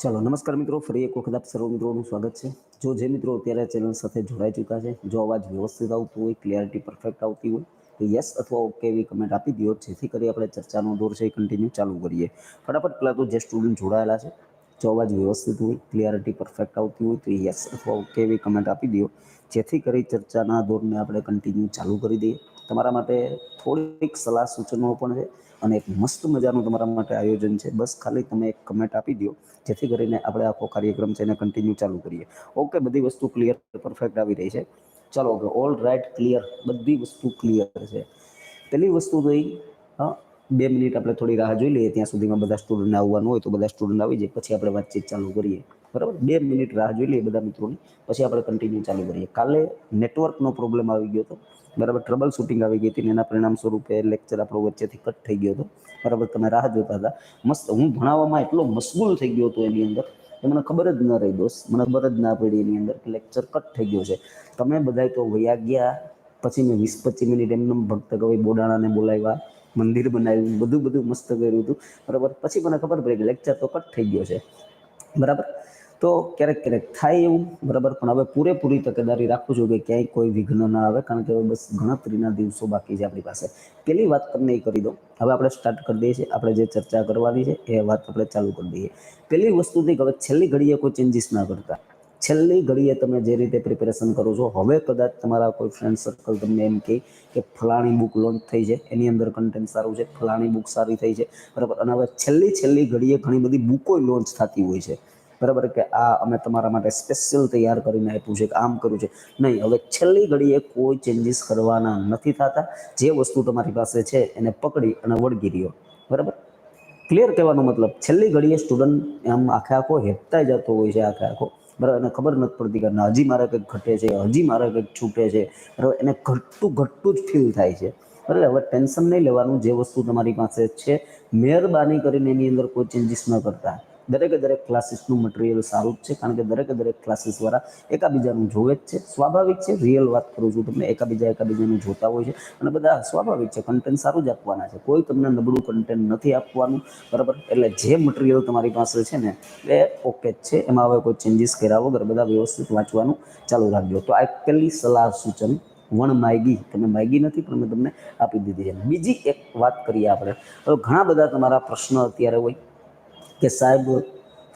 ચાલો, નમસ્કાર મિત્રો. ફરી એક વખત આપ સર્વ મિત્રોનું સ્વાગત છે. જો જે મિત્રો અત્યારે ચેનલ સાથે જોડાઈ ચૂક્યા છે, જો અવાજ વ્યવસ્થિત આવતું હોય ક્લિયરિટી પરફેક્ટ આવતી હોય, તો યસ અથવા ઓકે એવી કમેન્ટ આપી દો. જેથી કરી આપણે ચર્ચાનો દોર છે એ કન્ટિન્યુ ચાલુ કરીએ. ફટાફટ પહેલાં તો જે સ્ટુડન્ટ જોડાયેલા છે, જો અવાજ વ્યવસ્થિત હોય ક્લિયરિટી પરફેક્ટ આવતી હોય, તો યસ અથવા ઓકે એવી કમેન્ટ આપી દો. જેથી કરી ચર્ચાના દોરને આપણે કન્ટિન્યુ ચાલુ કરી દઈએ. તમારા માટે થોડીક સલાહ સૂચનો પણ છે અને એક મસ્ત મજાનું તમારા માટે આયોજન છે. બસ ખાલી તમે એક કમેન્ટ આપી દો જેથી કરીને આપણે આખો કાર્યક્રમ છે એને કન્ટિન્યુ ચાલુ કરીએ. ઓકે બધી વસ્તુ ક્લિયર પરફેક્ટ આવી રહી છે. ચાલો ઓકે ઓલ રાઇટ ક્લિયર બધી વસ્તુ ક્લિયર છે. પહેલી વસ્તુ એ હા, બે મિનિટ આપણે થોડી રાહ જોઈ લઈએ, ત્યાં સુધીમાં બધા સ્ટુડન્ટ આવવાનું હોય તો બધા સ્ટુડન્ટ આવી જાય, પછી આપણે વાતચીત ચાલુ કરીએ. બરાબર? બે મિનિટ રાહ જોઈ લઈએ બધા મિત્રોની, પછી આપણે કન્ટિન્યુ ચાલુ કરીએ. કાલે નેટવર્કનો પ્રોબ્લેમ આવી ગયો હતો. બરાબર ટ્રબલ શૂટિંગ આવી ગઈ હતી ને એના પરિણામ સ્વરૂપે લેક્ચર આપણો વચ્ચેથી કટ થઈ ગયો હતો. બરાબર, તમે રાહ જોતા હતા. મસ્ત, હું ભણાવવામાં એટલો મશગુલ થઈ ગયો હતો એની અંદર એ મને ખબર જ ન રહી દોસ્ત. મને ખબર જ ના પડી એની અંદર કે લેક્ચર કટ થઈ ગયો છે. તમે બધા તો વયા ગયા, પછી મેં વીસ પચીસ મિનિટ એમને ભક્ત કવિ બોડાણાને બોલાવ્યા, મંદિર બનાવ્યું, બધું બધું મસ્ત કર્યું હતું. બરાબર, પછી મને ખબર પડી કે લેક્ચર તો કટ થઈ ગયો છે. બરાબર તો ક્યારેક ક્યારેક થાય એવું, બરાબર? પણ હવે પૂરેપૂરી તકેદારી રાખું છું કે ક્યાંય કોઈ વિઘ્ન ના આવે, કારણ કે હવે બસ ગણતરીના દિવસો બાકી છે આપણી પાસે. પેલી વાત તમને એ કરી દો હવે આપણે સ્ટાર્ટ કરી દઈએ છીએ. આપણે જે ચર્ચા કરવાની છે, એ વાત આપણે ચાલુ કરી દઈએ. પેલી વસ્તુથી હવે છેલ્લી ઘડીએ કોઈ ચેન્જીસ ના કરતા. છેલ્લી ઘડીએ તમે જે રીતે પ્રિપેરેશન કરો છો, હવે કદાચ તમારા કોઈ ફ્રેન્ડ સર્કલ તમને એમ કહે કે ફલાણી બુક લોન્ચ થઈ છે, એની અંદર કન્ટેન્ટ સારું છે, ફલાણી બુક સારી થઈ છે, બરાબર? અને હવે છેલ્લી છેલ્લી ઘડીએ ઘણી બધી બુકો લોન્ચ થતી હોય છે. બરાબર? કે આ અમે તમારા માટે સ્પેશિયલ તૈયાર કરીને આપ્યું છે, કે આમ કર્યું છે. નહીં, હવે છેલ્લી ઘડીએ કોઈ ચેન્જીસ કરવાના નથી થતા. જે વસ્તુ તમારી પાસે છે, એને પકડી અને વળગી રહ્યો. બરાબર? ક્લિયર કહેવાનો મતલબ, છેલ્લી ઘડીએ સ્ટુડન્ટ આમ આખે આખો હેપતા જતો હોય છે, આખે આખો. બરાબર? એને ખબર નથી પડતી કે હજી મારે કંઈક ઘટે છે, હજી મારે કંઈક છૂટે છે. બરાબર? એને ઘટતું ઘટતું જ ફીલ થાય છે. બરાબર? હવે ટેન્શન નહીં લેવાનું, જે વસ્તુ તમારી પાસે છે, મહેરબાની કરીને એની અંદર કોઈ ચેન્જીસ ન કરતા. દરેકે દરેક ક્લાસીસનું મટીરિયલ સારું જ છે, કારણ કે દરેકે દરેક ક્લાસીસવાળા એકાબીજાનું જોવે જ છે. સ્વાભાવિક છે રિયલ વાત કરું છું તમને, એકાબીજા એકાબીજાનું જોતા હોય છે અને બધા સ્વાભાવિક છે કન્ટેન્ટ સારું જ આપવાના છે. કોઈ તમને નબળું કન્ટેન્ટ નથી આપવાનું, બરાબર? એટલે જે મટીરિયલ તમારી પાસે છે ને, એ ઓકે જ છે. એમાં હવે કોઈ ચેન્જીસ કર્યા વગર બધા વ્યવસ્થિત વાંચવાનું ચાલુ રાખજો. તો આ એક પહેલી સલાહ સૂચન, વણ માયગી. તમે માયગી નથી, પણ મેં તમને આપી દીધી છે. બીજી એક વાત કરીએ આપણે. હવે ઘણા બધા તમારા પ્રશ્ન અત્યારે હોય કે સાહેબ,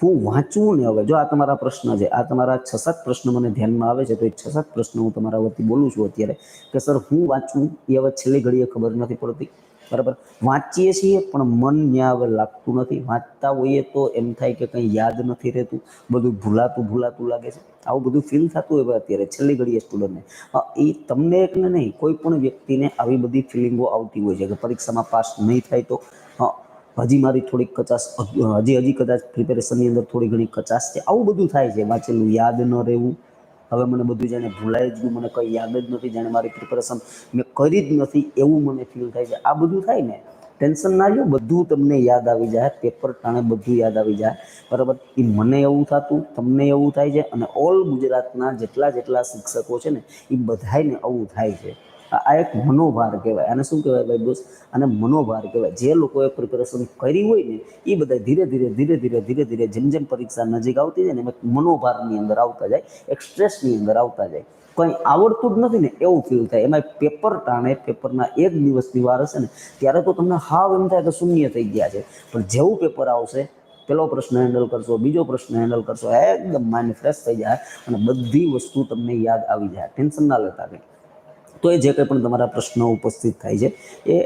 હું વાંચવું ને હવે? જો આ તમારા પ્રશ્ન છે, આ તમારા છ સાત પ્રશ્ન મને ધ્યાનમાં આવે છે, તો એ છ સાત પ્રશ્ન હું તમારા વતી બોલું છું અત્યારે. કે સર, હું વાંચવું એ હવે છેલ્લી ઘડીએ ખબર નથી પડતી. બરાબર? વાંચીએ છીએ, પણ મન ત્યાં હવે લાગતું નથી. વાંચતા હોઈએ તો એમ થાય કે કંઈ યાદ નથી રહેતું. બધું ભૂલાતું ભૂલાતું લાગે છે. આવું બધું ફીલ થતું હોય અત્યારે, છેલ્લી ઘડીએ સ્ટુડન્ટને એ તમને એક ને નહીં, કોઈ પણ વ્યક્તિને આવી બધી ફિલિંગો આવતી હોય છે. કે પરીક્ષામાં પાસ નહીં થાય તો હજી મારી થોડીક કચાશ, હજી હજી કદાચ પ્રિપેરેશનની અંદર થોડી ઘણી કચાશ છે. આવું બધું થાય છે. વાંચેલું યાદ ન રહેવું. હવે મને બધું જાણે ભૂલાઈ જ ગયું. મને કંઈ યાદ જ નથી. જાણે મારી પ્રિપેરેશન મેં કરી જ નથી. એવું મને ફીલ થાય છે. આ બધું થાય ને ટેન્શન ના લો બધું તમને યાદ આવી જાય. પેપર ટાણે બધું યાદ આવી જાય. બરાબર? એ મને એવું થતું, તમને એવું થાય છે. અને ઓલ ગુજરાતના જેટલા જેટલા શિક્ષકો છે ને એ બધાને આવું થાય છે. આ એક મનોભાર કહેવાય. આને શું કહેવાય ભાઈ દોસ્ત આને મનોભાર કહેવાય. જે લોકોએ પ્રિપેરેશન કરી હોય ને એ બધા ધીરે ધીરે ધીરે ધીરે ધીરે ધીરે જેમ જેમ પરીક્ષા નજીક આવતી જાય ને, એમ મનોભારની અંદર આવતા જાય, એક સ્ટ્રેસની અંદર આવતા જાય. કંઈ આવડતું જ નથી ને, એવું ફીલ થાય. એમાં પેપર ટાણે પેપરના એક દિવસની વાર હશે ને, ત્યારે તો તમને હાવ એમ થાય કે શૂન્ય થઈ ગયા છે. પણ જેવું પેપર આવશે, પેલો પ્રશ્ન હેન્ડલ કરશો, બીજો પ્રશ્ન હેન્ડલ કરશો, એકદમ માઇન્ડ ફ્રેશ થઈ જાય અને બધી વસ્તુ તમને યાદ આવી જાય. ટેન્શન ના લેતા કંઈ. તો એ જે કંઈ પણ તમારા પ્રશ્નો ઉપસ્થિત થાય છે, એ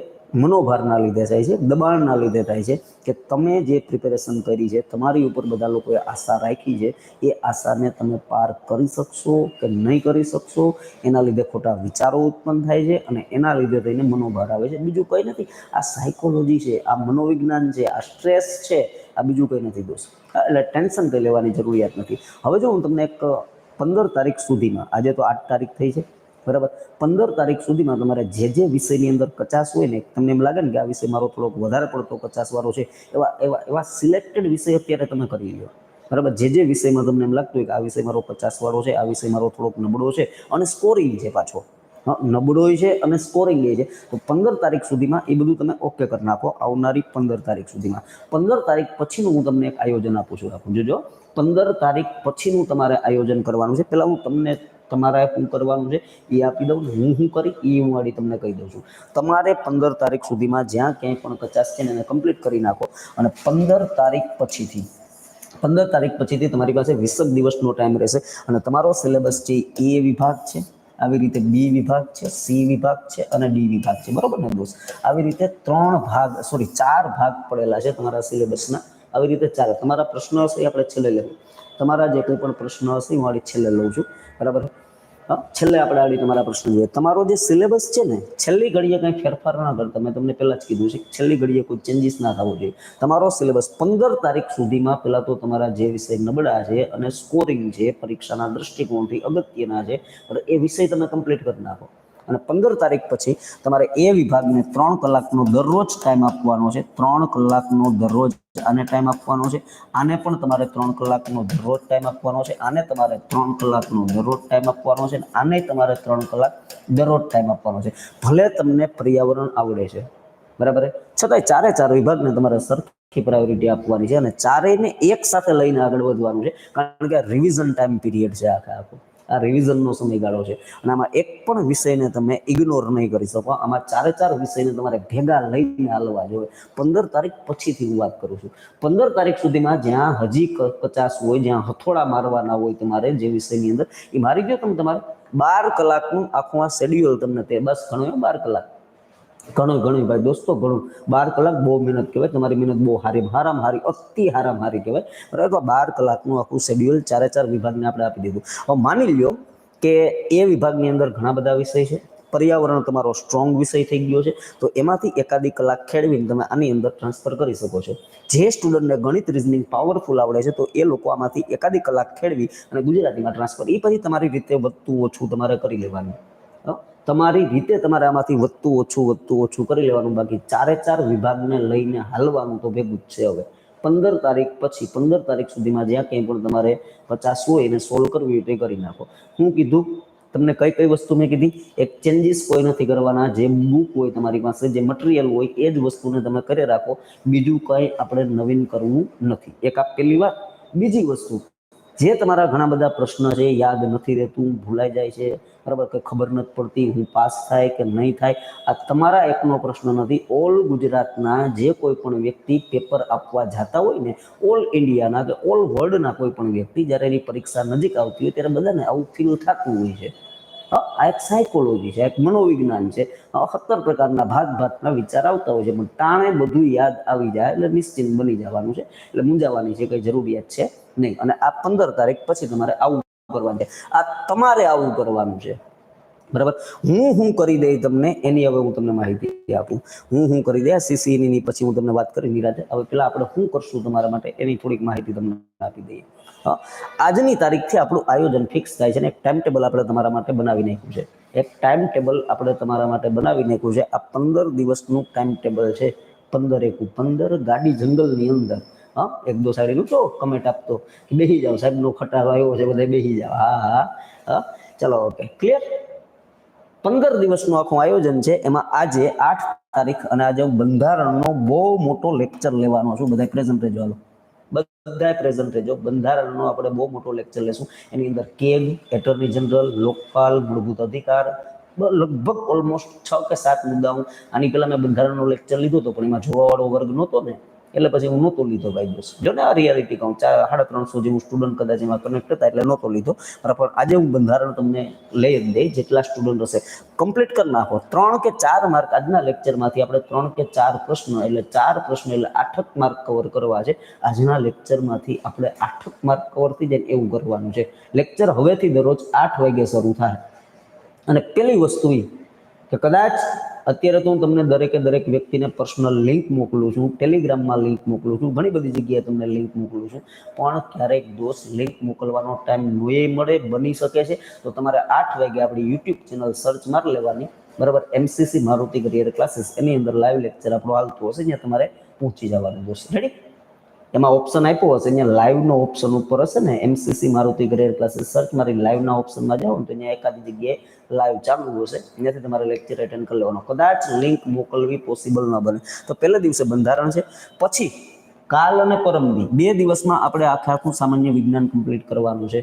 મનોભારના લીધે થાય છે, દબાણના લીધે થાય છે કે તમે જે પ્રિપેરેશન કરી છે, તમારી ઉપર બધા લોકોએ આશા રાખી છે, એ આશાને તમે પાર કરી શકશો કે નહીં કરી શકશો, એના લીધે ખોટા વિચારો ઉત્પન્ન થાય છે અને એના લીધે થઈને મનોભાર આવે છે. બીજું કંઈ નથી, આ સાયકોલોજી છે, આ મનોવિજ્ઞાન છે, આ સ્ટ્રેસ છે, આ બીજું કંઈ નથી દોસ્ત. એટલે ટેન્શન કંઈ લેવાની જરૂરિયાત નથી. હવે જો હું તમને એક પંદર તારીખ સુધીમાં, આજે તો આઠ તારીખ થઈ છે બરાબર? પંદર તારીખ સુધીમાં તમારે જે જે વિષયની અંદર કચાસ હોય ને તમને એમ લાગે ને કે આ વિષય મારો થોડોક વધારે પડતો કચાસવાળો છે એવા એવા એવા સિલેક્ટેડ વિષય અત્યારે તમે કરી લો બરાબર? જે જે વિષયમાં તમને એમ લાગતું હોય કે આ વિષય મારો પચાસવાળો છે આ વિષય મારો થોડોક નબળો છે અને સ્કોરિંગ છે પાછો. હા, નબળોય છે અને સ્કોરિંગ એ છે. તો પંદર તારીખ સુધીમાં એ બધું તમે ઓકે કરી નાખો આવનારી પંદર તારીખ સુધીમાં. પંદર તારીખ પછીનું હું તમને એક આયોજન આપું છું રાખું. જોજો. પંદર તારીખ પછીનું તમારે આયોજન કરવાનું છે. પહેલાં હું તમને તમારે શું કરવાનું છે, એ આપી દઉં હું શું કરી, એ હું વાળી તમને કહી દઉં છું. તમારે પંદર તારીખ સુધીમાં જ્યાં ક્યાંય પણ કચાસ છે એને કમ્પ્લીટ કરી નાખો અને પંદર તારીખ પછીથી, પંદર તારીખ પછીથી તમારી પાસે વીસક દિવસનો ટાઈમ રહેશે અને તમારો સિલેબસ છે એ વિભાગ છે, આવી રીતે બી વિભાગ છે સી વિભાગ છે અને ડી વિભાગ છે. બરોબર ને દોસ્ત? આવી રીતે ત્રણ ભાગ સોરી ચાર ભાગ પડેલા છે તમારા સિલેબસના આવી રીતે ચાર તમારા પ્રશ્નો હશે એ આપણે છેલ્લે લેવું તમારા જે કોઈ પણ પ્રશ્ન હશે હું વાળી છેલ્લે લઉં છું. બરાબર? છેલ્લે આપણે આડી તમારા પ્રશ્ન જોઈએ. તમારો જે સિલેબસ છે ને, છેલ્લી ઘડીએ કંઈ ફેરફાર ના કરતા મેં તમને પહેલાં જ કીધું છે છેલ્લી ઘડીએ કોઈ ચેન્જીસ ના થવો જોઈએ. તમારો સિલેબસ પંદર તારીખ સુધીમાં પહેલાં તો તમારા જે વિષય નબળા છે અને સ્કોરિંગ છે, પરીક્ષાના દૃષ્ટિકોણથી અગત્યના છે એ વિષય તમે કમ્પ્લીટ કરી નાખો. અને પંદર તારીખ પછી તમારે એ વિભાગને ત્રણ કલાકનો દરરોજ ટાઈમ આપવાનો છે. ત્રણ કલાકનો દરરોજ આને ટાઈમ આપવાનો છે. આને પણ તમારે ત્રણ કલાકનો દરરોજ ટાઈમ આપવાનો છે. આને તમારે ત્રણ કલાકનો દરરોજ ટાઈમ આપવાનો છે. આને તમારે ત્રણ કલાક દરરોજ ટાઈમ આપવાનો છે. ભલે તમને પર્યાવરણ આવડે છે. બરાબર છતાંય ચારે ચાર વિભાગને તમારે સરખી પ્રાયોરિટી આપવાની છે અને ચારેયને એક સાથે લઈને આગળ વધવાનું છે. કારણ કે રિવિઝન ટાઈમ પીરિયડ છે આખા આખો. આ રિવિઝનનો સમયગાળો છે. અને આમાં એક પણ વિષયને તમે ઇગ્નોર નહીં કરી શકો. આમાં ચારે ચાર વિષયને તમારે ભેગા લઈને હાલવા જોઈએ. પંદર તારીખ પછીથી હું વાત કરું છું. પંદર તારીખ સુધીમાં જ્યાં હજી પચાસ હોય, જ્યાં હથોડા મારવાના હોય તમારે જે વિષયની અંદર, એ મારી ગયો તમે તમારે બાર કલાકનું આખું આ શેડ્યુલ તમને તે બસ ઘણો બાર કલાક. ઘણું ઘણું ભાઈ, દોસ્તો ઘણું. બાર કલાક બહુ મહેનત કહેવાય, તમારી મહેનત બહુ હારી હારામ હારી અતિ હારામ હારી કહેવાય. બરાબર, બાર કલાકનું આખું શેડ્યુલ ચારે ચાર વિભાગને આપણે આપી દીધું. હવે માની લ્યો કે એ વિભાગની અંદર ઘણા બધા વિષય છે. પર્યાવરણ તમારો સ્ટ્રોંગ વિષય થઈ ગયો છે. તો એમાંથી એકાદી કલાક ખેડવીને તમે આની અંદર ટ્રાન્સફર કરી શકો છો. જે સ્ટુડન્ટને ગણિત રિઝનિંગ પાવરફુલ આવડે છે, તો એ લોકો આમાંથી એકાદી કલાક ખેડવી અને ગુજરાતીમાં ટ્રાન્સફર એ પછી તમારી રીતે વધતું ઓછું તમારે કરી લેવાનું? તમારી રીતે તમારે આમાંથી વધતું ઓછું વધતું ઓછું કરી લેવાનું. બાકી ચારે ચાર વિભાગને લઈને હાલવાનું તો ભેગું જ છે હવે. પંદર તારીખ પછી, પંદર તારીખ સુધીમાં જ્યાં કંઈ પણ તમારે પચાસ હોય એને સોલ્વ કરવી તે કરી નાખો. હું કીધું, તમને કઈ કઈ વસ્તુ મેં કીધી? એક ચેન્જીસ કોઈ નથી કરવાના. જે બુક હોય તમારી પાસે, જે મટીરિયલ હોય, એ જ વસ્તુને તમે કરી રાખો. બીજું કંઈ આપણે નવીન કરવું નથી. એક આ પહેલી વાત. બીજી વસ્તુ, જે તમારા ઘણા બધા પ્રશ્ન છે, યાદ નથી રહેતું, ભૂલાઈ જાય છે બરાબર કંઈ ખબર નથી પડતી, હું પાસ થાય કે નહીં થાય? આ તમારા એકનો પ્રશ્ન નથી. ઓલ ગુજરાતના જે કોઈ પણ વ્યક્તિ પેપર આપવા જતા હોય ને, ઓલ ઇન્ડિયાના કે ઓલ વર્લ્ડના કોઈ પણ વ્યક્તિ જ્યારે એની પરીક્ષા નજીક આવતી હોય ત્યારે બધાને આવું ફીલ થતું હોય છે. આ એક સાયકોલોજી છે એક મનોવિજ્ઞાન છે. સત્તર પ્રકારના ભાત ભાતના વિચાર આવતા હોય છે, પણ ટાણે બધું યાદ આવી જાય એટલે નિશ્ચિંત બની જવાનું છે, એટલે મૂંઝાવાની છે, કંઈ જરૂરિયાત છે નહીં. અને આ પંદર તારીખ પછી તમારે આવું કરવાનું છે. આ તમારે આવું કરવાનું છે. બરાબર? હું હું કરી દઈ તમને, એની હવે હું તમને માહિતી આપું. હું હું કરી દે સીસીની પછી હું તમને વાત કરી નિરાજે હવે પેલા આપણે શું કરશું તમારા માટે, એની થોડીક માહિતી તમને આપી દઈએ. આજની તારીખથી આપણું આયોજન ફિક્સ થાય છે અને એક ટાઈમ ટેબલ આપણે તમારા માટે બનાવી નાખ્યું છે. એક ટાઈમ ટેબલ આપણે તમારા માટે બનાવી નાખ્યું છે. આ પંદર દિવસનું ટાઈમ ટેબલ છે. પંદર એકુ પંદર ગાડી જંગલની અંદર. હા, એક દો સાઈડ તો કમેન્ટ આપતો કે બેસી જાઓ, સાહેબનો ખટારો આવ્યો છે, બધા બેસી જાઓ. હા હા હા. ચલો ઓકે ક્લિયર પંદર દિવસનું આખું આયોજન છે. એમાં આજે આઠ તારીખ અને આજે હું બંધારણનો બહુ મોટો લેક્ચર લેવાનો છું. બધા પ્રેઝન્ટ રહેજો, હાલો. બધા પ્રેઝન્ટ રહેજો. બંધારણનો આપણે બહુ મોટો લેક્ચર લેશું. એની અંદર કેગ એટર્ની જનરલ લોકપાલ, મૂળભૂત અધિકાર લગભગ ઓલમોસ્ટ છ કે સાત મુદ્દાઓ. આની પહેલા મેં બંધારણનો લેક્ચર લીધો હતો પણ એમાં જોવાવાળો વર્ગ નહોતો ને. એટલે પછી હું નહોતો લીધો ભાઈ દોસ્ત જો ને આ રિયાલિટી કહું ચાર સાડા ત્રણસો જેવું સ્ટુડન્ટ કદાચ એમાં કનેક્ટ હતા એટલે નહોતો લીધો. બરાબર આજે હું બંધારણ તમને લઈ જ દઈ જેટલા સ્ટુડન્ટ હશે. કમ્પ્લીટ કરી નાખો. ત્રણ કે ચાર માર્ક આજના લેક્ચરમાંથી આપણે ત્રણ કે ચાર પ્રશ્ન, એટલે ચાર પ્રશ્ન, એટલે આઠક માર્ક કવર કરવા છે. આજના લેક્ચરમાંથી આપણે આઠક માર્ક કવર થઈ જાય એવું કરવાનું છે. લેક્ચર હવેથી દરરોજ આઠ વાગે શરૂ થાય. અને પેલી વસ્તુ એ કે કદાચ અત્યારે તો હું તમને દરેકે દરેક વ્યક્તિને પર્સનલ લિંક મોકલું છું ટેલિગ્રામમાં લિંક મોકલું છું, ઘણી બધી જગ્યાએ તમને લિંક મોકલું છું, પણ ક્યારેક દોસ્ત લિંક મોકલવાનો ટાઈમ નોએ મળે, બની શકે છે. તો તમારે આઠ વાગે આપણી યુટ્યુબ ચેનલ સર્ચ મારી લેવાની. બરાબર? એમસીસી મારુતિ કરિયર ક્લાસીસ એની અંદર લાઈવ લેક્ચર આપણો હાલતું હશે, જ્યાં તમારે પહોંચી જવાનું દોસ્ત રેડી એમાં ઓપ્શન આપ્યો હશે. અહીંયા લાઈવનો ઓપ્શન ઉપર હશે ને MCC Maruti career classes search મારી લાઈવના ઓપ્શનમાં જાઓ ને, તો અહીંયા એકાદી જગ્યાએ લાઈવ ચાલુ હશે. અહીંયાથી તમારે લેક્ચર એટેન્ડ કરી લેવાનો. કદાચ લિંક મોકલવી પોસિબલ ન બને. તો પહેલા દિવસે બંધારણ છે. પછી કાલ અને પરમદી બે દિવસમાં આપણે આખે આખું સામાન્ય વિજ્ઞાન કમ્પ્લીટ કરવાનું છે.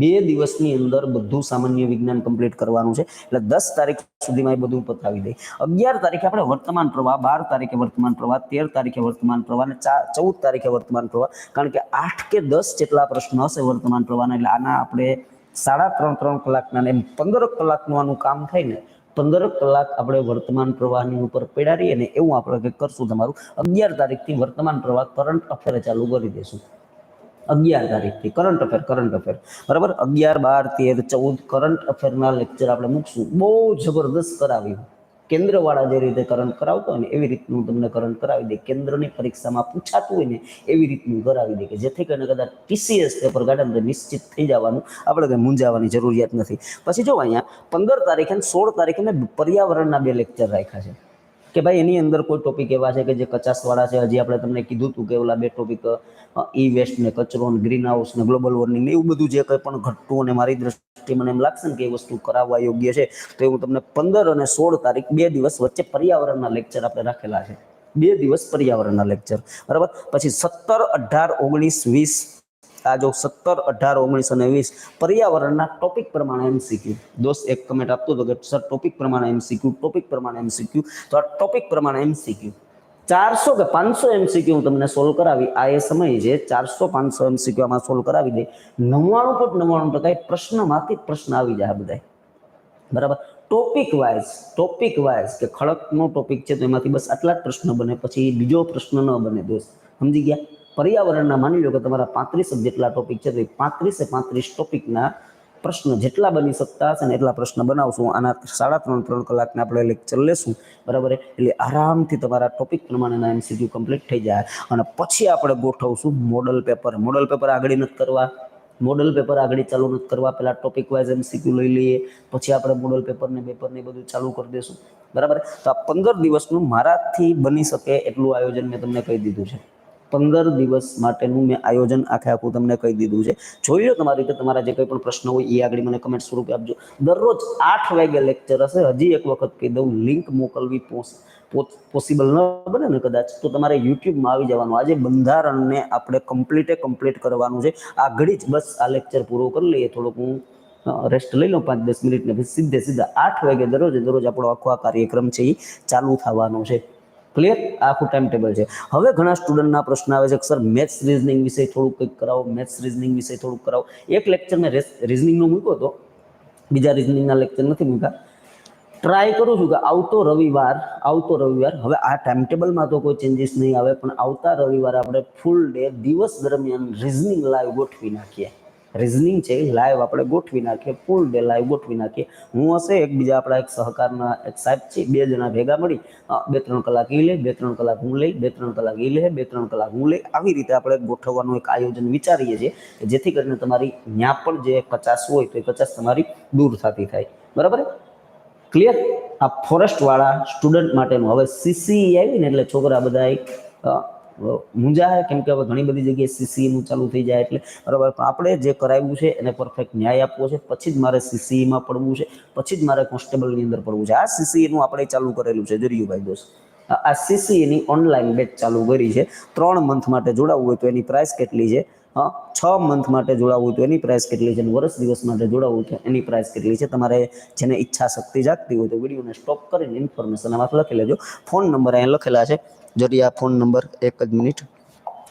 બે દિવસની અંદર બધું સામાન્ય વિજ્ઞાન કમ્પ્લીટ કરવાનું છે. એટલે દસ તારીખ સુધીમાં એ બધું પતાવી દે. અગિયાર તારીખે આપણે વર્તમાન પ્રવાહ, બાર તારીખે વર્તમાન પ્રવાહ, તેર તારીખે વર્તમાન પ્રવાહ અને ચૌદ તારીખે વર્તમાન પ્રવાહ. કારણ કે આઠ કે દસ જેટલા પ્રશ્નો હશે વર્તમાન પ્રવાહના, એટલે આના આપણે સાડા ત્રણ ત્રણ કલાકના એમ પંદર કલાકનું આનું કામ થાય ને, પંદર કલાક આપણે વર્તમાન પ્રવાહની ઉપર પેડારીએ ને, એવું આપણે કંઈક કરશું તમારું. અગિયાર તારીખથી વર્તમાન પ્રવાહ કરંટ અફેર ચાલુ કરી દઈશું અગિયાર તારીખથી. કરંટ અફેર કરંટ અફેર બરાબર? અગિયાર, બાર, તેર, ચૌદ કરંટ અફેરના લેક્ચર આપણે મૂકશું. બહુ જબરદસ્ત કરાવ્યું. કેન્દ્રવાળા જે રીતે કરંટ કરાવતો હોય ને, એવી રીતનું તમને કરંટ કરાવી દે. કેન્દ્રની પરીક્ષામાં પૂછાતું હોય ને, એવી રીતનું કરાવી દે કે જેથી કરીને કદાચ ટીસીએસ પેપર કાઢે ને તો નિશ્ચિત થઈ જવાનું. આપણે કંઈ મૂંઝાવાની જરૂરિયાત નથી. પછી જો અહીંયા પંદર તારીખે સોળ તારીખે પર્યાવરણના બે લેક્ચર રાખ્યા છે. કે ભાઈ એની અંદર કોઈ ટોપિક એવા છે કે જે કચાસવાળા છે? હજી આપણે તમને કીધું હતું કે ઓલા બે ટોપિક ઈ વેસ્ટ ને કચરો ને ગ્રીન હાઉસ ને ગ્લોબલ વોર્મિંગ એવું બધું જે કંઈ પણ ઘટતું અને મારી દ્રષ્ટિએ મને એમ લાગશે ને કે એ વસ્તુ કરાવવા યોગ્ય છે. તો હું તમને પંદર અને સોળ તારીખ બે દિવસ વચ્ચે પર્યાવરણના લેક્ચર આપણે રાખેલા છે. બે દિવસ પર્યાવરણના લેક્ચર બરાબર? પછી સત્તર અઢાર ઓગણીસ વીસ આ જો સત્તર, અઢાર, ઓગણીસ અને વીસ પર્યાવરણના ટોપિક પ્રમાણે એમસીક્યુ દોસ્ત, એક કમેન્ટ આપતો હતો કે સર ટોપિક પ્રમાણે એમસીક્યુ ટોપિક પ્રમાણે એમસીક્યુ તો આ ટોપિક પ્રમાણે એમસીક્યુ ચારસો કે પાંચસો એમસીક્યુ હું તમને સોલ્વ કરાવી. આ એ સમય છે, ચારસો પાંચસો એમસીક્યુ આમાં સોલ્વ કરાવી દે. નવ્વાણું પોઈન્ટ નવ્વાણું ટકા પ્રશ્નમાંથી પ્રશ્ન આવી જાય બધા બરાબર? ટોપિક વાઇઝ ટોપિક વાઇઝ કે ખડકનો ટોપિક છે તો એમાંથી બસ આટલા જ પ્રશ્ન બને. પછી બીજો પ્રશ્ન ન બને, દોસ્ત. સમજી ગયા? પર્યાવરણના માની લો કે તમારા પાંત્રીસ જેટલા ટોપિક છે, તો એ પાંત્રીસે પાંત્રીસ ટોપિકના પ્રશ્ન જેટલા બની શકતા હશે ને એટલા પ્રશ્ન બનાવશું. આના સાડા ત્રણ ત્રણ કલાકના આપણે લેક્ચર લેશું. બરાબર? એટલે આરામથી તમારા ટોપિક પ્રમાણેના એમસીક્યુ કમ્પ્લીટ થઈ જાય. અને પછી આપણે ગોઠવશું મોડલ પેપર મોડલ પેપર આગળ નથી કરવા. મોડલ પેપર આગળ ચાલુ નથી કરવા. પહેલાં ટોપિક વાઇઝ એમસીક્યુ લઈ લઈએ. પછી આપણે મોડલ પેપરને પેપરને બધું ચાલુ કરી દઈશું બરાબર? તો આ પંદર દિવસનું મારાથી બની શકે એટલું આયોજન મેં તમને કહી દીધું છે. પંદર દિવસ માટેનું મેં આયોજન આખે આખું તમને કહી દીધું છે. જોઈ લો તમારી રીતે તમારા જે કંઈ પણ પ્રશ્ન હોય એ આગળ મને કમેન્ટ સ્વરૂપે આપજો. દરરોજ આઠ વાગે લેક્ચર હશે. હજી એક વખત કહી દઉં લિંક મોકલવી પોસિબલ ન બને ને કદાચ, તો તમારે યુટ્યુબમાં આવી જવાનું. આજે બંધારણને આપણે કમ્પ્લીટે કમ્પ્લીટ કરવાનું છે. આગળ જ બસ આ લેક્ચર પૂરો કરી લઈએ. થોડુંક હું રેસ્ટ લઈ લઉં પાંચ દસ મિનિટ ને પછી સીધે સીધા આઠ વાગે દરરોજ દરરોજ આપણો આખો આ કાર્યક્રમ છે એ ચાલુ થવાનો છે. ક્લિયર આખું ટાઈમ ટેબલ છે. હવે ઘણા સ્ટુડન્ટના પ્રશ્ન આવે છે સર મેથ્સ રિઝનિંગ વિશે થોડુંક કંઈક કરાવો મેથ્સ રિઝનિંગ વિશે થોડુંક કરાવો. એક લેક્ચર મેં રિઝનિંગનો મૂક્યો હતો. બીજા રિઝનિંગના લેક્ચર નથી મૂક્યા. ટ્રાય કરું છું કે આવતો રવિવાર આવતો રવિવાર, હવે આ ટાઈમ ટેબલમાં તો કોઈ ચેન્જીસ નહીં આવે, પણ આવતા રવિવારે આપણે ફૂલ ડે દિવસ દરમિયાન રિઝનિંગ લાઈવ ગોઠવી નાખીએ. રિઝનિંગ છે લાઈવ આપણે ગોઠવી નાખીએ ફૂલ ડે લાઈવ ગોઠવી નાખીએ. હું હશે, એકબીજા આપણા એક સહકારના એક સાહેબ છે, બે જણા ભેગા મળી બે ત્રણ કલાક એ લે, બે ત્રણ કલાક હું લઈ, બે ત્રણ કલાક એ લે, બે ત્રણ કલાક હું લઈ. આવી રીતે આપણે ગોઠવવાનું એક આયોજન વિચારીએ છીએ જેથી કરીને તમારી ત્યાં પણ જે પચાસ હોય તો એ કચાશ તમારી દૂર થતી થાય. બરાબર ક્લિયર આ ફોરેસ્ટવાળા સ્ટુડન્ટ માટેનું. હવે સીસી આવી ને એટલે છોકરા બધા મૂંઝાય કેમ કે હવે ઘણી બધી જગ્યાએ સીસીઈનું ચાલુ થઈ જાય એટલે બરાબર. પણ આપણે જે કરાવ્યું છે એને પરફેક્ટ ન્યાય આપવો છે. પછી જ મારે સીસીઈમાં પડવું છે. પછી જ મારે કોન્સ્ટેબલની અંદર પડવું છે. આ સીસીઈનું આપણે ચાલુ કરેલું છે જરિયુભાઈ દોસ્ત. આ- આ CCE ની ઓનલાઈન બેચ ચાલુ કરી છે. ત્રણ મંથ માટે જોડાવવું હોય તો એની પ્રાઇસ કેટલી છે? છ મંથ માટે જોડાવવું હોય તો એની પ્રાઇસ કેટલી છે? વર્ષ દિવસ માટે જોડાવવું હોય તો એની પ્રાઇસ કેટલી છે? તમારે જેને ઈચ્છા શક્તિ જાગતી હોય તો વિડીયોને સ્ટોપ કરીને ઇન્ફોર્મેશન આમાં લખી લેજો. ફોન નંબર અહીંયા લખેલા છે. જરી આ ફોન નંબર એક જ મિનિટ.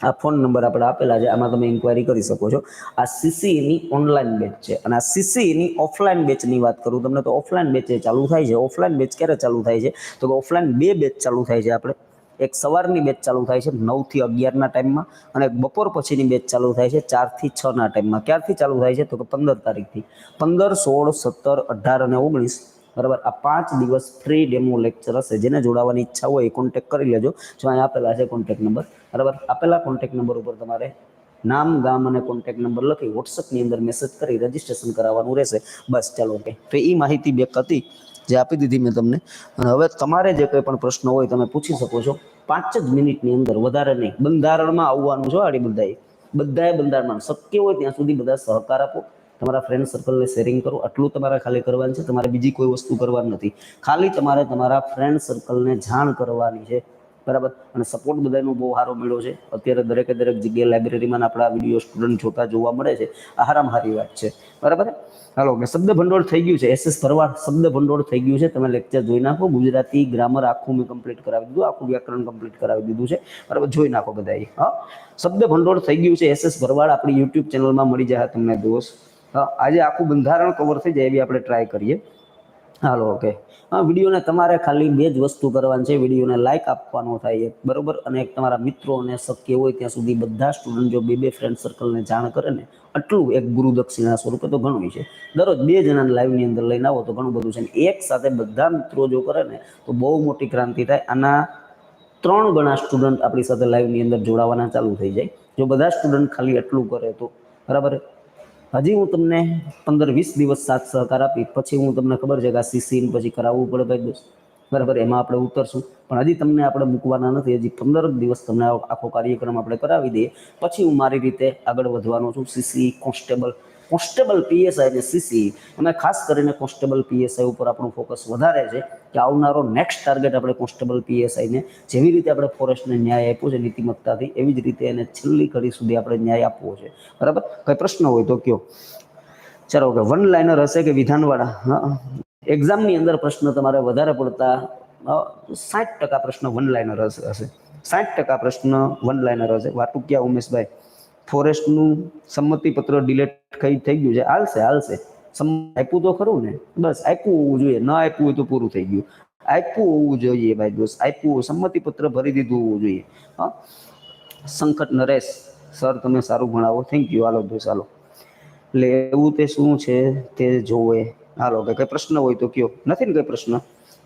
આ ફોન નંબર આપણે આપેલા છે, આમાં તમે ઇન્ક્વાયરી કરી શકો છો. આ સીસીની ઓનલાઈન બેચ છે અને આ સીસીની ઓફલાઈન બેચની વાત કરું, તમને તો ઓફલાઈન બેચ ચાલુ થાય છે. ઓફલાઈન બેચ ક્યારે ચાલુ થાય છે? તો ઓફલાઈન બે બેચ ચાલુ થાય છે આપણે. એક સવારની બેચ ચાલુ થાય છે નવથી અગિયારના ટાઈમમાં અને બપોર પછીની બેચ ચાલુ થાય છે ચારથી છના ટાઈમમાં. ક્યારથી ચાલુ થાય છે? તો કે પંદર તારીખથી. પંદર, સોળ, સત્તર, અઢાર અને ઓગણીસ બરાબર? આ પાંચ દિવસ ફ્રી ડેમો લેક્ચર હશે. જેને જોડાવાની ઈચ્છા હોય એ કોન્ટેક કરી લેજો. જો અહીંયા આપેલા છે કોન્ટેક નંબર બરાબર? આપેલા કોન્ટેક નંબર ઉપર તમારે નામ, ગામ અને કોન્ટેક્ટ નંબર લખી વોટ્સઅપની અંદર મેસેજ કરી રજીસ્ટ્રેશન કરાવવાનું રહેશે. બસ, ચાલો ઓકે તો એ માહિતી બેક હતી, જે આપી દીધી મેં તમને. અને હવે તમારે જે કંઈ પણ પ્રશ્ન હોય તમે પૂછી શકો છો. પાંચ જ મિનિટની અંદર વધારે નહીં. બંધારણમાં આવવાનું છે આડી બધાએ. બધાએ બંધારણમાં. શક્ય હોય ત્યાં સુધી બધા સહકાર આપો. તમારા ફ્રેન્ડ સર્કલને શેરિંગ કરો. આટલું તમારે ખાલી કરવાનું છે. તમારે બીજી કોઈ વસ્તુ કરવાની નથી. ખાલી તમારે તમારા ફ્રેન્ડ સર્કલને જાણ કરવાની છે. બરાબર? અને સપોર્ટ બધાનો બહુ સારો મળ્યો છે. અત્યારે દરેકે દરેક જગ્યાએ લાઇબ્રેરીમાં આપણા વીડિયો સ્ટુડન્ટ જોતા જોવા મળે છે. આ હારામ હારી વાત છે. બરાબર? હાલો, કે શબ્દ ભંડોળ થઈ ગયું છે. એસએસ ભરવાડ શબ્દ ભંડોળ થઈ ગયું છે. તમે લેક્ચર જોઈ નાખો. ગુજરાતી ગ્રામર આખું મેં કમ્પ્લીટ કરાવી દીધું. આખું વ્યાકરણ કમ્પ્લીટ કરાવી દીધું છે. બરાબર? જોઈ નાખો બધાએ હા? શબ્દ ભંડોળ થઈ ગયું છે. એસએસ ભરવાડ આપણી યુટ્યુબ ચેનલમાં મળી જાય તમને દોસ્ત આજે આખું બંધારણ કવર થઈ જાય એવી આપણે ટ્રાય કરીએ. હાલો ઓકે હા, વિડીયોને તમારે ખાલી બે જ વસ્તુ કરવાની છે. વિડીયોને લાઇક આપવાનો થાય એક, બરોબર? અને એક તમારા મિત્રો અને શક્ય હોય ત્યાં સુધી બધા સ્ટુડન્ટ જો બે બે ફ્રેન્ડ સર્કલને જાણ કરે ને, આટલું એક ગુરુ દક્ષિણા સ્વરૂપે તો ઘણું છે. દરરોજ બે જણાને લાઈવની અંદર લઈને આવો તો ઘણું બધું છે. એક સાથે બધા મિત્રો જો કરે ને, તો બહુ મોટી ક્રાંતિ થાય. આના ત્રણ ગણા સ્ટુડન્ટ આપણી સાથે લાઈવની અંદર જોડાવાના ચાલુ થઈ જાય. જો બધા સ્ટુડન્ટ ખાલી એટલું કરે તો, બરાબર? હજી હું તમને પંદર વીસ દિવસ સાથ સહકાર આપી, પછી હું તમને ખબર છે કે આ સીસી પછી કરાવવું પડે ભાઈ દોસ્ત બરાબર, એમાં આપણે ઉતરશું. પણ હજી તમને આપણે મૂકવાના નથી, હજી પંદર દિવસ તમને આખો કાર્યક્રમ આપણે કરાવી દઈએ. પછી હું મારી રીતે આગળ વધવાનો છું. સીસી કોન્સ્ટેબલ કોન્સ્ટેબલ પીએસઆઈ અને સીસી અમે ખાસ કરીને કોન્સ્ટેબલ પીએસઆઈ ઉપર આપણું ફોકસ વધારે છે કે આવનારો નેક્સ્ટ ટાર્ગેટ આપણે કોન્સ્ટેબલ પીએસઆઈને જેવી રીતે આપણે ફોરેસ્ટને ન્યાય આપ્યો છે નીતિમત્તાથી, એવી જ રીતે એને છેલ્લી કડી સુધી આપણે ન્યાય આપવો છે. બરાબર? કંઈ પ્રશ્ન હોય તો કયો. ચાલો કે વન લાઇનર હશે કે વિધાનવાળા એક્ઝામની અંદર પ્રશ્ન તમારે વધારે પડતા સાઠ ટકા પ્રશ્ન વન લાઇનર હશે. સાઠ ટકા પ્રશ્ન વન લાઇનર હશે. વાટુકિયા ઉમેશભાઈ ફોરેસ્ટનું સંમતિપત્ર ડિલેટ કઈ થઈ ગયું છે? હાલશે હાલશે. આપ્યું તો ખરું ને? બસ, આપ્યું હોવું જોઈએ. ન આપ્યું હોય તો પૂરું થઈ ગયું. આપ્યું હોવું જોઈએ ભાઈ દોસ્ત આપ્યું સંમતિપત્ર ભરી દીધું હોવું જોઈએ. હા? સંકટ નરેશ, સર, તમે સારું ભણાવો. થેન્ક યુ હાલો દોસ્ત હાલો. એટલે એવું તે શું છે? તે જોવે. હાલો કે કઈ પ્રશ્ન હોય તો કયો. નથી ને કઈ પ્રશ્ન?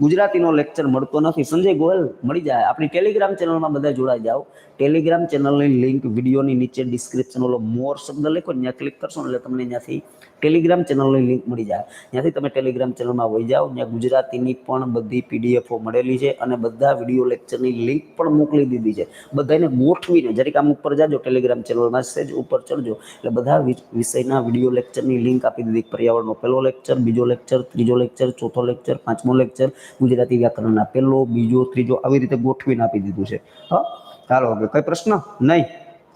ગુજરાતીનો લેક્ચર મળતો નથી. સંજય ગોયલ મળી જાય. આપણી ટેલિગ્રામ ચેનલમાં બધા જોડાઈ જાઓ. ટેલિગ્રામ ચેનલની લિંક વિડીયોની નીચે ડિસ્ક્રિપ્શન ઓલો મોર શબ્દ લખો, ત્યાં ક્લિક કરશો એટલે તમને ત્યાંથી ટેલિગ્રામ ચેનલની લિંક મળી જાય. ત્યાંથી તમે ટેલિગ્રામ ચેનલમાં વહી જાઓ, ત્યાં ગુજરાતીની પણ બધી પીડીએફો મળેલી છે અને બધા વીડિયો લેક્ચરની લિંક પણ મોકલી દીધી છે. બધાને ગોઠવીને જરીક આમ ઉપર જાજો ટેલિગ્રામ ચેનલમાં સેજ ઉપર ચડજો. એટલે બધા વિષયના વીડિયો લેક્ચરની લિંક આપી દીધી. પર્યાવરણનો પહેલો લેક્ચર બીજો લેક્ચર ત્રીજો લેક્ચર ચોથો લેક્ચર પાંચમો લેક્ચર ગુજરાતી વ્યાકરણના પહેલો, બીજો, ત્રીજો આવી રીતે ગોઠવીને આપી દીધું છે. હા? ચાલો હવે કઈ પ્રશ્ન? નહીં.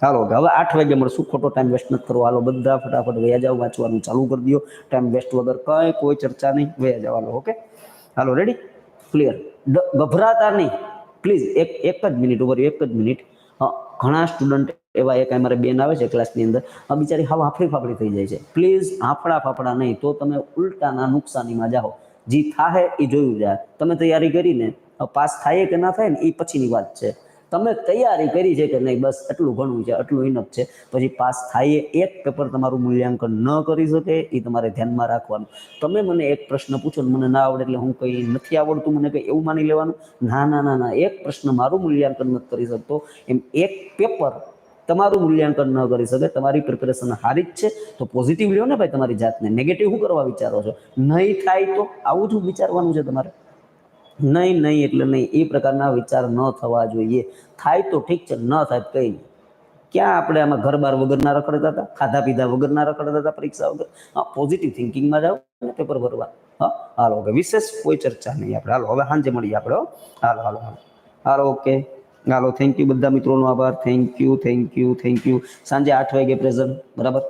ચાલો હવે આઠ વાગે મળશું. ખોટો ટાઈમ વેસ્ટ નથી કરવો. હાલો, બધા ફટાફટ વયા જાઓ, વાંચવાનું ચાલુ કરી દો. ટાઈમ વેસ્ટ વગર કંઈ કોઈ ચર્ચા નહીં. વયા જવાનો, ઓકે? હાલો રેડી ક્લિયર ગભરાતા નહીં. પ્લીઝ એક એક જ મિનિટ ઉપર, એક જ મિનિટ હા, ઘણા સ્ટુડન્ટ એવા એક અમારે બેન આવે છે ક્લાસની અંદર. આ બિચારી હાવ હાફડી ફાફડી થઈ જાય છે. પ્લીઝ હાફડા ફાફડા નહીં. તો તમે ઉલટાના નુકસાનીમાં જાઓ. જી થાહે એ જોયું જાય તમે તૈયારી કરીને પાસ થાય કે ના થાય ને એ પછીની વાત છે. તમે તૈયારી કરી છે કે નહીં, બસ એટલું ઘણું છે, એટલું ઇનફ છે. પછી પાસ થાય એક પેપર તમારું મૂલ્યાંકન ન કરી શકે એ તમારે ધ્યાનમાં રાખવાનું. તમે મને એક પ્રશ્ન પૂછો ને, મને ના આવડે એટલે હું કંઈ નથી આવડતું, મને કંઈ એવું માની લેવાનું? ના ના ના ના, એક પ્રશ્ન મારું મૂલ્યાંકન નથી કરી શકતો. એમ એક પેપર તમારું મૂલ્યાંકન ન કરી શકે, તમારી પ્રિપેરેશન હારી જ છે, તો પોઝિટિવ લ્યો ને ભાઈ તમારી જાતને. નેગેટિવ શું કરવા વિચારો છો? નહીં થાય તો આવું જ વિચારવાનું છે તમારે. નહીં નહીં એટલે નહીં. એ પ્રકારના વિચાર ન થવા જોઈએ. થાય તો ઠીક છે, ન થાય કંઈ નહીં. ક્યાં આપણે આમાં ઘર બાર વગરના રખડતા હતા? ખાધા પીધા વગરના રખડતા હતા પરીક્ષા વગર? હા પોઝિટિવ થિંકિંગમાં જાઓ ને પેપર ભરવા. હા, હાલો ઓકે વિશેષ કોઈ ચર્ચા નહીં. આપણે હાલો, હવે સાંજે મળીએ આપણે હાલો હાલો હાલો. હાલો ઓકે હાલો થેન્ક યુ બધા મિત્રોનો આભાર. Thank you thank you thank you સાંજે આઠ વાગે પ્રેઝન્ટ બરાબર?